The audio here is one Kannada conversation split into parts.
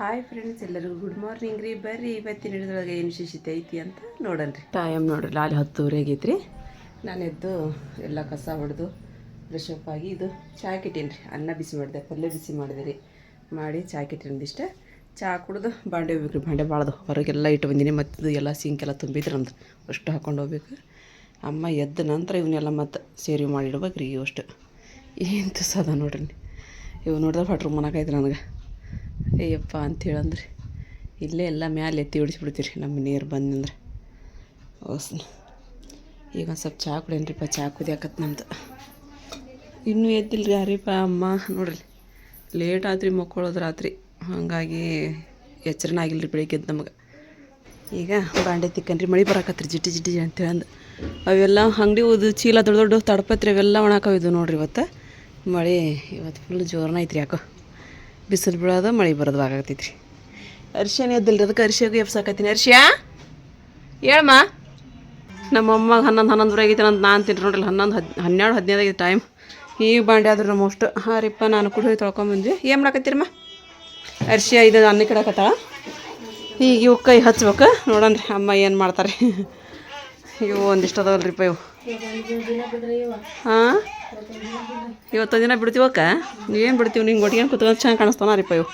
ಹಾಯ್ ಫ್ರೆಂಡ್ಸ್ ಎಲ್ಲರಿಗೂ ಗುಡ್ ಮಾರ್ನಿಂಗ್ ರೀ. ಬರ್ರಿ ಇವತ್ತಿನ ಹಿಡಿದೊಳಗೆ ಏನು ವಿಶೇಷತೆ ಐತಿ ಅಂತ ನೋಡನ್ರಿ. ಟೈಮ್ ನೋಡ್ರಿ ಅಲ್ಲಿ ಹತ್ತುವರೆ ಆಗೈತ್ರಿ. ನಾನು ಎದ್ದು ಎಲ್ಲ ಕಸ ಹೊಡೆದು ಬ್ರಷಪ್ ಅಪ್ ಆಗಿ ಇದು ಚಹಾ ಕಿಟ್ಟೀನಿ ರೀ ಅನ್ನ ಬಿಸಿ ಮಾಡಿದೆ ಪಲ್ಯ ಬಿಸಿ ಮಾಡಿದೆ ರೀ. ಮಾಡಿ ಚಹಾ ಕಿಟ್ಟಿನಿದಿಷ್ಟ ಚಹಾ ಕುಡ್ದು ಬಾಂಡೆ ಹೋಗ್ಬೇಕು ರೀ ಬಾಂಡೆ ಬಾಳ್ದು ಹೊರಗೆಲ್ಲ ಇಟ್ಟು ಬಂದೀನಿ. ಮತ್ತು ಎಲ್ಲ ಸಿಂಕೆಲ್ಲ ತುಂಬಿದ್ರೆ ನಮ್ದು. ಅಷ್ಟು ಹಾಕೊಂಡು ಹೋಗ್ಬೇಕು. ಅಮ್ಮ ಎದ್ದ ನಂತರ ಇವನ್ನೆಲ್ಲ ಮತ್ತೆ ಸೇರಿ ಮಾಡಿಡ್ಬೇಕು ರೀ ಅಷ್ಟು. ಏನು ತುಸದ ನೋಡ್ರಿ. ಇವು ನೋಡಿದ್ರೆ ಭಟ್ರು ಮನಕೈತೆ ನನಗೆ. ಅಯ್ಯಪ್ಪ ಅಂತೇಳಂದ್ರಿ ಇಲ್ಲೇ ಎಲ್ಲ ಮ್ಯಾಲೆ ಎತ್ತಿ ಹೊಡಿಸ್ಬಿಡ್ತೀರಿ ನಮ್ಮ ನೀರು ಬಂದಂದ್ರೆ. ಓಸ್ ಈಗ ಒಂದು ಸ್ವಲ್ಪ ಚಹಾ ಕುಡೇನ್ರಿಪ್ಪ ಚಹಾ ಕುದಿಯಾಕತ್ ನಮ್ದು. ಇನ್ನೂ ಎದ್ದಿಲ್ರಿ ಯಾರಿಪ್ಪ ಅಮ್ಮ? ನೋಡ್ರಿ ಲೇಟ್ ಆದ್ರಿ ಮಕ್ಕೊಳ್ಳೋದು ರಾತ್ರಿ. ಹಾಗಾಗಿ ಎಚ್ಚರನ ಆಗಿಲ್ಲ ರೀ ಎದ್ದು ನಮಗೆ. ಈಗ ಬಾಂಡೆ ತಿಕ್ಕನ್ರಿ, ಮಳೆ ಬರಾಕತ್ರಿ ಜಿಟ್ಟಿ ಜಿಟ್ಟಿ ಅಂತೇಳಿ ಅಂದು ಅವೆಲ್ಲ ಅಂಗಡಿ ಓದು ಚೀಲ ದೊಡ್ಡ ದೊಡ್ಡ ತಡಪತ್ರಿ, ಅವೆಲ್ಲ ಒಣಾಕವಿದ್ವು ನೋಡ್ರಿ ಇವತ್ತು. ಮಳೆ ಇವತ್ತು ಫುಲ್ ಜೋರನ ಐತ್ರಿ ಯಾಕೋ. ಬಿಸಿಲು ಬೀಳೋದು ಮಳೆ ಬರೋದು ಆಗತ್ತೈತಿ ರೀ ಅರ್ಶಿಯನ್ ಎದ್ದಿಲ್ರಿ ಅದಕ್ಕೆ ಅರ್ಶಿಯಾಗ ಎಬ್ಸಾಕತ್ತೀನಿ. ಅರ್ಶಿಯ ಹೇಳಮ್ಮ. ನಮ್ಮಮ್ಮ ಹನ್ನೊಂದು ಹನ್ನೊಂದುವರೆ ಆಗೈತೆ ನಂದು ನಾನು ತಿಂಟ್ರಿ ನೋಡ್ರಿ, ಹನ್ನೊಂದು ಹದ್, ಹನ್ನೆರಡು ಹದಿನೈದು ಆಗೈತೆ ಟೈಮ್ ಈಗ ಬಾಂಡೆ ಆದ್ರೆ ನಮ್ಮ ಅಷ್ಟು. ಹಾಂ ರೀಪ್ಪ ನಾನು ಕೂಡ ಹೋಗಿ ತೊಳ್ಕೊಂಬಂದ್ವಿ ಏನು ಮಾಡಕತ್ತೀರಮ್ಮ? ಅರ್ಶಿಯ ಇದು ಅನ್ನ ಕಿಡಕತ್ತಾಳ ಈಗ ಇವು ಕೈ ಹಚ್ಬೇಕು. ನೋಡನ್ರಿ ಅಮ್ಮ ಏನು ಮಾಡ್ತಾರೆ. ಇವು ಒಂದಿಷ್ಟು ಅದಾವಲ್ರಿಪ್ಪ ಇವು. ಹಾಂ ಇವತ್ತೊಂದು ದಿನ ಬಿಡ್ತೀವಕ್ಕ ನೀವೇನು ಬಿಡ್ತೀವಿ? ನಿಂಗೆ ಒಟ್ಟಿಗೆ ಕುತ್ಕೊಂಡು ಚೆನ್ನಾಗಿ ಕಾಣಿಸ್ತಾನ ರೀಪ ಇವು.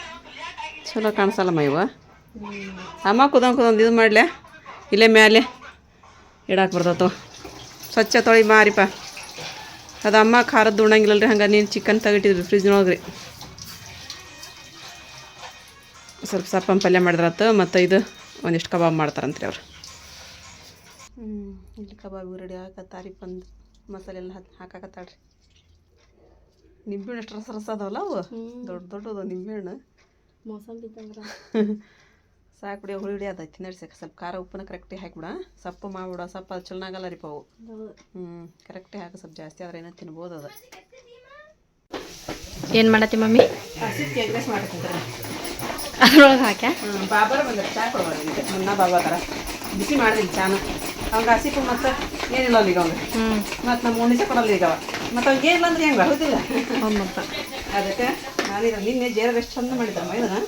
ಚಲೋ ಕಾಣಿಸಲ್ಲಮ್ಮ ಇವು. ಅಮ್ಮ ಕುದೊಂದು ಕುದೊಂದು ಇದು ಮಾಡಲೆ. ಇಲ್ಲೇ ಮ್ಯಾಲೆ ಇಡಾಕೆ ಬರ್ತೈತವ ಸ್ವಚ್ಛ ತೊಳಿ ಮಾರಿಪ್ಪ ಅದು ಅಮ್ಮ ಖಾರದ್ದು ಉಣ್ಣಂಗಿಲ್ಲ ರೀ ಹಂಗೆ ನೀನು ಚಿಕನ್ ತೆಗಿಟ್ಟಿದ್ರಿ ಫ್ರಿಜ್ನೊಳಗೆ ರೀ ಸ್ವಲ್ಪ ಸಪ್ಪನ್ ಪಲ್ಯ ಮಾಡಿದ್ರಾತು, ಮತ್ತು ಇದು ಒಂದಿಷ್ಟು ಕಬಾಬ್ ಮಾಡ್ತಾರಂತ್ರಿ ಅವ್ರು. ಇಲ್ಲಿ ಕಬಾಬ್ ರೆಡಿ ಹಾಕತ್ತಾರಿ ಬಂದು ಮಸಾಲೆ ಎಲ್ಲ ಹಾಕಿ ಹಾಕಾಕತ್ತಾಳ್ರಿ. ನಿಂಬೆಹಣ್ಣು ಎಷ್ಟು ರಸ ರಸ ಅದಾವಲ್ಲ ಅವು? ದೊಡ್ಡ ದೊಡ್ಡದು ನಿಂಬೆಹಣ್ಣು. ಮೋಸಂಬಿ ತಂದ್ರ ಸಾಕು ಬಿಡಿ ಹುಳಿ ಹುಳಿ ಅದೈತಿ ನಡ್ಸಕ್ಕೆ ಸ್ವಲ್ಪ ಖಾರ ಉಪ್ಪನ್ನ ಕರೆಕ್ಟಾಗಿ ಹಾಕಿಬಿಡ. ಸಪ್ಪ ಮಾಡ್ಬಿಡ ಸಪ್ಪ ಅದು ಚಲೋ ಆಗಲ್ಲ ರೀ ಪಾವು. ಹ್ಞೂ ಕರೆಕ್ಟಾಗಿ ಹಾಕಿ ಸ್ವಲ್ಪ ಜಾಸ್ತಿ ಆದ್ರೆ ಏನೋ ತಿನ್ಬೋದು ಅದು. ಏನು ಮಾಡತ್ತಿ ಮಮ್ಮಿ? ಅದ್ರೊಳಗೆ ಹಾಕ್ಯಾ? ಬಾಬಾರ ಬಂದ್ರೆ ಚಾ ಕೊಡ್ಬಾರ ಮುನ್ನ ಬಾಬಾಕರ. ಬಿಸಿ ಮಾಡಿದಿಲ್ಲ ಚಾನ. ಅವ್ಗೆ ಹಸಿಪು ಮತ್ತು ಏನಿಲ್ಲ ಈಗ ಅವ್ನಿಗೆ ಹ್ಞೂ ಮತ್ತು ನಮ್ಮ ಉಣಿಸೆ ಕೊಡಲ್ಲ ಈಗ ಅವ ಮತ್ತು ಅವ್ನಿಗೆ ಏನಿಲ್ಲ ಅಂದ್ರೆ ಹೆಂಗೆ ಹೌದಿಲ್ಲ ಅದಕ್ಕೆ ನಾನು ನಿನ್ನೆ ಜೇರ ಎಷ್ಟು ಚಂದ ಮಾಡಿದ್ದಮ್ಮ ಇದನ್ನ.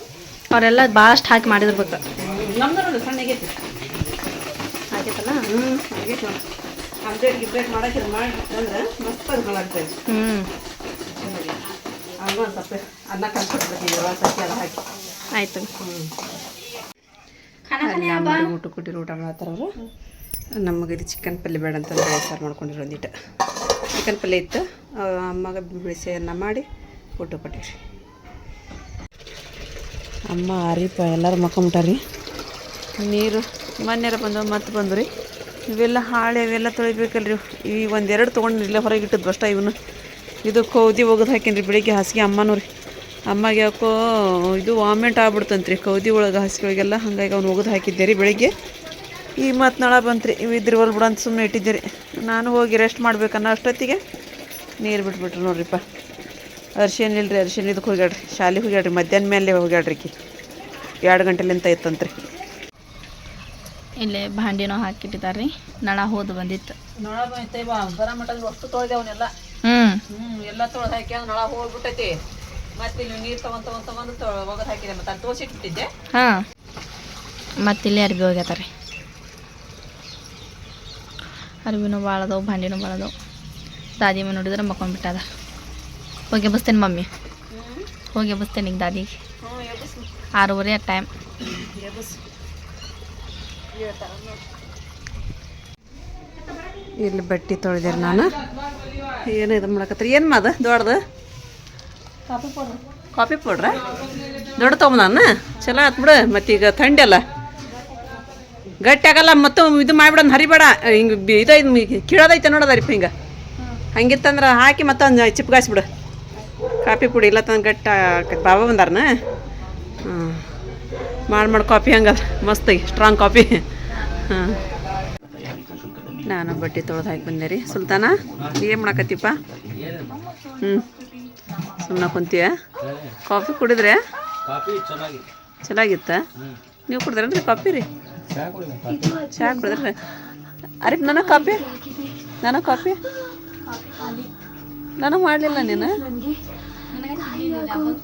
ಅವರೆಲ್ಲ ಭಾಳಷ್ಟು ಹಾಕಿ ಮಾಡಿದಿರ್ಬೇಕು ನಮ್ದು ನೋಡಿ ಸಣ್ಣಗೈತಿ ಆಗೈತಲ್ಲ ಹ್ಞೂ ಆಗೈತಿ ನೋಡಿ. ಅಪ್ಡೇಟ್ ಗಿಪ್ಡೇಟ್ ಮಾಡಕ್ಕೆ ಮಾಡಿ ಅಂದ್ರೆ ಮಸ್ತ್ ಅದು ಮಾಡ್ತೇವೆ ಹ್ಞೂ ಅವನು ಸ್ವಲ್ಪ ಅನ್ನ ಕಲ್ಸ್ಕೊಟ್ಬಿಡ್ತೀನಿ ಇವಾಗ ಸಕ್ಕಿ ಎಲ್ಲ ಹಾಕಿ. ಆಯ್ತು. ಹ್ಞೂ ಊಟ ಕೊಟ್ಟಿರೋ ಊಟ ಮಾಡತ್ತಾರ ಅವರು. ನಮಗೆ ಇದು ಚಿಕನ್ ಪಲ್ಯ ಬೇಡ ಅಂತ ಬೇಳೆ ಸಾರು ಮಾಡ್ಕೊಂಡಿರೋ ಒಂದಿಟ್ಟು ಚಿಕನ್ ಪಲ್ಯ ಇತ್ತು. ಅಮ್ಮಗೆ ಬಿಳಿಸಿ ಮಾಡಿ ಊಟ ಕೊಟ್ಟಿವಿ ಅಮ್ಮ ಆರಿಪ ಎಲ್ಲರೂ ಮಕ್ಕೊಂಬಿಟ್ಟಾರಿ? ನೀರು ಮೊನ್ನೆರ ಬಂದವು ಮತ್ತೆ ಬಂದು ರೀ ಇವೆಲ್ಲ ಹಾಳೆ ಅವೆಲ್ಲ ತೊಳಿಬೇಕಲ್ರಿ. ಈ ಒಂದೆರಡು ತೊಗೊಂಡು ಇಲ್ಲೇ ಹೊರಗೆ ಇಟ್ಟದ್ದು ಅಷ್ಟ ಇವನು. ಇದು ಕೌದಿ ಒಗೆದು ಹಾಕೀನಿ ಬೆಳಿಗ್ಗೆ ಹಾಸಿಗೆ ಅಮ್ಮನೂ ರೀ. ಅಮ್ಮಗೆ ಯಾಕೋ ಇದು ವಾಮಿಂಟ್ ಆಗ್ಬಿಡ್ತಂತ್ರಿ. ಕೌದಿ ಒಳಗೆ ಹಾಸಿಗೆ ಒಳಗೆಲ್ಲ. ಹಂಗಾಗಿ ಅವ್ನು ಒಗೆದು ಹಾಕಿದ್ದೆ ರೀ ಬೆಳಿಗ್ಗೆ. ಈಗ ಮತ್ತು ನಳ ಬಂತ್ರಿ ಇವು ಇದ್ರಿವಲ್ ಬಿಡು ಅಂತ ಸುಮ್ಮನೆ ಇಟ್ಟಿದ್ದೀರಿ. ನಾನು ಹೋಗಿ ರೆಸ್ಟ್ ಮಾಡ್ಬೇಕನ್ನೋ ಅಷ್ಟೊತ್ತಿಗೆ ನೀರು ಬಿಟ್ಬಿಟ್ರಿ ನೋಡ್ರಿಪ್ಪ. ಅರ್ಶಿನ್ ಇಲ್ರಿ ಅರ್ಶಿನ ಇದಕ್ಕೆ ಹೋಗ್ಯಾಡ್ರಿ ಶಾಲೆಗೆ ಹೋಗ್ಯಾಡ್ರಿ ಮಧ್ಯಾಹ್ನ ಮೇಲೆ ಹೋಗ್ಯಾಡ್ರಿ ಕಿ ಎರಡು ಗಂಟೆಲಿಂತ ಇತ್ತಂತ್ರಿ ಇಲ್ಲೇ ಭಾಂಡಿನೋ ಹಾಕಿಟ್ಟಿದ್ದಾರೆ ರೀ ನಳ ಹೋದು ಬಂದಿತ್ತು. ನಳ ಬಂತೈ ಬಾ ಬರ ಮಟ್ಟದಲ್ಲಿ ಅಷ್ಟು ತೊಳೆದೆ ಅವನ್ನೆಲ್ಲ ಹ್ಞೂ ಹ್ಞೂ ಎಲ್ಲ ತೊಳೆದು ಹಾಕಿ ನಳ ಹೋಗ್ಬಿಟ್ಟೈತಿ. ಮತ್ತೆ ಇಲ್ಲಿ ನೀರು ತಗೊಂಡ್ ತಗೊಂಡ್ ತಗೊಂಡು ಒಗದು ಹಾಕಿದೆ ಮತ್ತೆ ಅದು ತೋಸಿಟ್ಬಿಟ್ಟಿದ್ದೆ ಹಾಂ. ಮತ್ತೆ ಇಲ್ಲೇ ಅರ್ಬಿ ಹೋಗ್ಯತಾರೆ ಅರ್ಬಿನೂ ಭಾಳ ಅದಾವೆ ಭಾಂಡಿನೂ ಭಾಳ ಅದಾವೆ ದಾದಿ ನೋಡಿದ್ರೆ ಮಕ್ಕೊಂಡ್ಬಿಟ್ಟದ ಹೋಗಿ ಎಬ್ಬಿಸ್ತೇನೆ ಮಮ್ಮಿ. ಹೋಗಿ ಎಬ್ಬಿಸ್ತೇನೆ ಈಗ ದಾದಿಗೆ. ಆರೂವರೆ ಟೈಮ್ ಇಲ್ಲಿ ಬಟ್ಟೆ ತೊಳೆದೇರಿ ನಾನು. ಏನು ಇದು ಮಾಡಕತ್ರಿ ಏನು ಮಾದ? ದೊಡ್ಡದು? Coffee powder. ಕಾಫಿ ಪೌಡ್ರ? ದೊಡ್ಡ ತೊಗೊಂಬ ನಾನು ಚಲೋ ಆತ್ ಬಿಡು ಮತ್ತೀಗ ಥಂಡಿ ಅಲ್ಲ. ಗಟ್ಟಿ ಆಗಲ್ಲ ಮತ್ತು ಇದು ಮಾಡಿಬಿಡೋದು ಹರಿಬೇಡ. ಹಿಂಗೆ ಇದು ಕೀಳೋದೈತೆ ನೋಡೋದರಿಪ್ಪ ಹಿಂಗೆ. ಹಂಗಿತ್ತಂದ್ರೆ ಹಾಕಿ ಮತ್ತೊಂದು ಚಿಪ್ಗಾಸ್ಬಿಡು ಕಾಫಿ ಪುಡಿ ಇಲ್ಲ ತಂದು ಗಟ್ಟ ಆಕೈತ್ ಬಾಬಾ ಬಂದಾರನ? ಹ್ಞೂ ಮಾಡಿ ಮಾಡಿ ಕಾಫಿ ಹಂಗೆ ಮಸ್ತ್ ಸ್ಟ್ರಾಂಗ್ ಕಾಫಿ ಹಾಂ. ನಾನು ಬಟ್ಟೆ ತೊಳೆದು ಹಾಕಿ ಬಂದೆ ರೀ. ಸುಲ್ತಾನ ಏನು ಮಾಡಕತ್ತಿಪ್ಪ? ಹ್ಞೂ ಸುಮ್ಮನೆ ಕುಂತೀಯ? ಕಾಫಿ ಕುಡಿದ್ರೆ? ಚೆನ್ನಾಗಿತ್ತ? ನೀವು ಕುಡಿದ್ರೇನ್ರಿ ಕಾಫಿ ರೀ? ಚಹಾ ಕುಡಿದ್ರಿ. ಅರೆ ನನಗೆ ಕಾಫಿ? ನನಗೆ ಕಾಫಿ? ನನಗೆ ಮಾಡಲಿಲ್ಲ ನೀನು?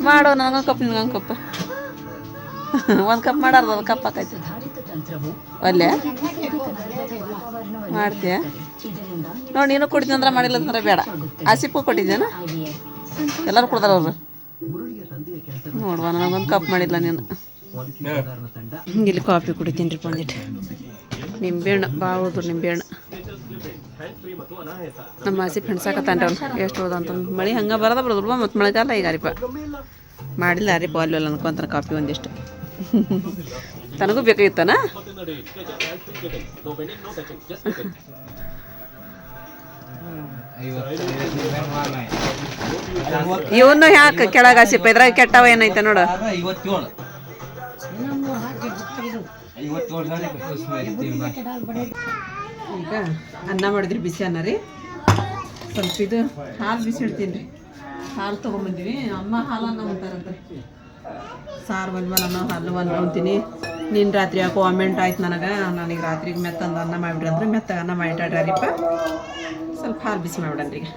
ಮಾಡೋ ನನಗೆ ಕಪ್, ನಿನಗೆ ಕಪ್ಪ ಒಂದು ಕಪ್ ಮಾಡಾರ ಒಂದು ಕಪ್ ಹಾಕೈತಿ. ಒಲ್ಲೆ? ಮಾಡ್ತೀಯ? ನೋಡಿ, ನೀನು ಕುಡಿತೀನಿ ಅಂದ್ರೆ ಮಾಡಿಲ್ಲ ಅಂದ್ರೆ ಬೇಡ. ಹಸಿಪ್ಪು ಕೊಟ್ಟಿದ್ದೇನ? ಎಲ್ಲರೂ ಕೊಡ್ತಾರ ಅವರು. ನೋಡುವ, ನನಗೊಂದು ಕಪ್ ಮಾಡಿಲ್ಲ ನೀನು. ಇಲ್ಲಿ ಕಾಫಿ ಕುಡಿತೀನಿ ರೀ ಬಂದಿಟ್ಟು ನಿಂಬೆಹಣ್ಣು ಭಾಳ ಹೋದ್ರು ನಿಂಬೆಹಣ್ಣು. ನಮ್ಮ ಹಸಿ ಹೆಣ್ಸಾಕತ್ತಾನ್ರಿ ಅವ್ನು. ಎಷ್ಟು ಹೋದ ಅಂತ ಮಳೆ ಹಂಗೆ ಬರೋದ ಬರೋದಿಲ್ವ ಮತ್ತು ಮಳೆಗಾಲ ಈಗ ಅರಿಪ ಮಾಡಿಲ್ಲ ಅರಿಪ ಅಲ್ಲ ಅನ್ಕೊಂತಾನೆ ಕಾಫಿ ಒಂದಿಷ್ಟು. ತನಗೂ ಬೇಕಾಗಿತ್ತಾನ? ಇವನು ಯಾಕೆ ಕೆಳಗೆ ಆಸಿ ಇದ್ರಾಗ ಕೆಟ್ಟವ ಏನೈತೆ ನೋಡು. ಈಗ ಅನ್ನ ಮಾಡಿದ್ರಿ ಬಿಸಿ ಅನ್ನ ರೀ. ಸ್ವಲ್ಪ ಇದು ಹಾಲು ಬಿಸಿ ಇಡ್ತೀನಿ ರೀ. ಹಾಲು ತೊಗೊಂಬಂದಿವಿ. ಅಮ್ಮ ಹಾಲು ಅನ್ನ ಅಂತಾರಂತ. ಸಾರು ಬಂದ್ಮೇಲೆ ಅನ್ನ ಹಾಲು ಒಂದು ಉಣ್ತೀನಿ ನಿನ್ನ ರಾತ್ರಿ ಯಾಕೋ ಅಮೆಂಟ್ ಆಯ್ತು ನನಗೆ. ನನಗೆ ರಾತ್ರಿಗೆ ಮೆತ್ತಂದು ಅನ್ನ ಮಾಡಿಬಿಡ್ರಿ ಅಂದ್ರೆ ಮೆತ್ತಗೆ ಅನ್ನ ಮಾಡಿಟ್ಟಾಡ್ರಿಪ್ಪ ಸ್ವಲ್ಪ ಹಾಲು ಬಿಸಿ ಮಾಡಿಬಿಡನ್ರಿ ಈಗ.